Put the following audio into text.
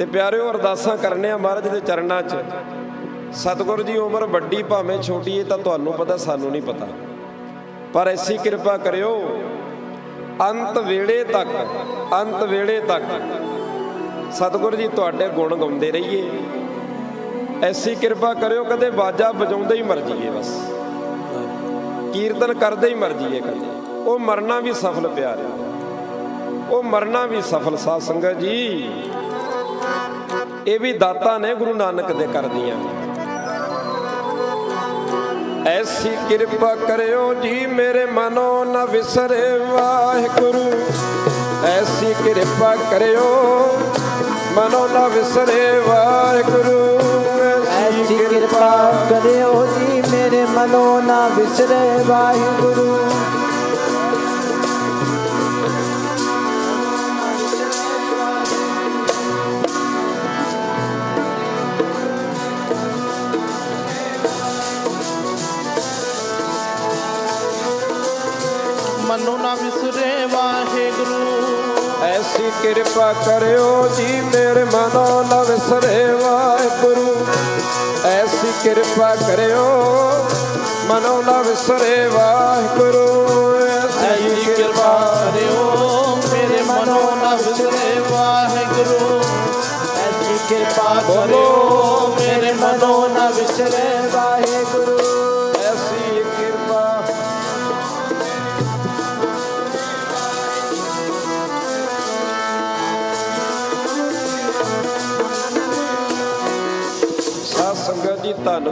ਤੇ ਪਿਆਰਿਓ ਅਰਦਾਸਾਂ ਕਰਨੇ ਆ ਮਹਾਰਾਜ ਦੇ ਚਰਨਾਂ 'ਚ। ਸਤਿਗੁਰੂ ਦੀ ਉਮਰ ਵੱਡੀ ਭਾਵੇਂ ਛੋਟੀ ਹੈ ਤਾਂ ਤੁਹਾਨੂੰ ਪਤਾ, ਸਾਨੂੰ ਨਹੀਂ ਪਤਾ। ਪਰ ਐਸੀ ਕਿਰਪਾ ਕਰਿਓ, ਅੰਤ ਵੇਲੇ ਤੱਕ, ਅੰਤ ਵੇਲੇ ਤੱਕ ਸਤਿਗੁਰੂ ਜੀ ਤੁਹਾਡੇ ਗੁਣ ਗਾਉਂਦੇ ਰਹੀਏ। ਐਸੀ ਕਿਰਪਾ ਕਰਿਓ ਕਦੇ ਬਾਜਾ ਵਜਾਉਂਦੇ ਹੀ ਮਰ ਜਾਈਏ ਬਸ। ਕੀਰਤਨ ਕਰਦੇ ਹੀ ਮਰ ਜਾਈਏ ਕਦੇ। ਉਹ ਮਰਨਾ ਵੀ ਸਫਲ ਪਿਆਰਿਆ ਉਹ ਮਰਨਾ ਵੀ ਸਫਲ ਸਾਧ ਸੰਗਤ ਜੀ। ਇਹ ਵੀ ਦਾਤਾ ਨੇ ਗੁਰੂ ਨਾਨਕ ਦੇ ਕਰਦੀਆਂ ਐਸੀ ਕਿਰਪਾ ਕਰਿਓ ਜੀ ਮੇਰੇ ਮਨੋ ਨਾ ਵਿਸਰੇ ਵਾਹਿਗੁਰੂ। ਐਸੀ ਕਿਰਪਾ ਕਰਿਓ, ਮਨੋ ਨਾ ਵਿਸਰੇ ਵਾਹਿਗੁਰੂ। ਐਸੀ ਕਿਰਪਾ ਕਰਿਓ ਜੀ ਮੇਰੇ ਮਨੋ ਨਾ ਵਿਸਰੇ ਵਾਹਿਗੁਰੂ। ਮਨੋ ਨਾ ਵਿਸਰੇ ਵਾਹਿਗੁਰੂ। ਐਸੀ ਕਿਰਪਾ ਕਰਿਓ ਜੀ ਮੇਰੇ ਮਨੋ ਨਾ ਵਿਸਰੇ ਵਾਹਿਗੁਰੂ। ਐਸੀ ਕਿਰਪਾ ਕਰਿਓ ਮਨੋ ਨਾ ਵਿਸਰੇ ਵਾਹਿਗੁਰੂ। ਐਸੀ ਕਿਰਪਾ ਕਰਿਓ ਮੇਰੇ ਮਨੋ ਨਾ ਵਿਸਰੇ ਵਾਹਿਗੁਰੂ। ਐਸੀ ਕਿਰਪਾ ਕਰਿਓ ਮੇਰੇ ਮਨੋ ਨਾ ਵਿਸਰੇ ਸੰਗਤ ਜੀ ਧੰਨ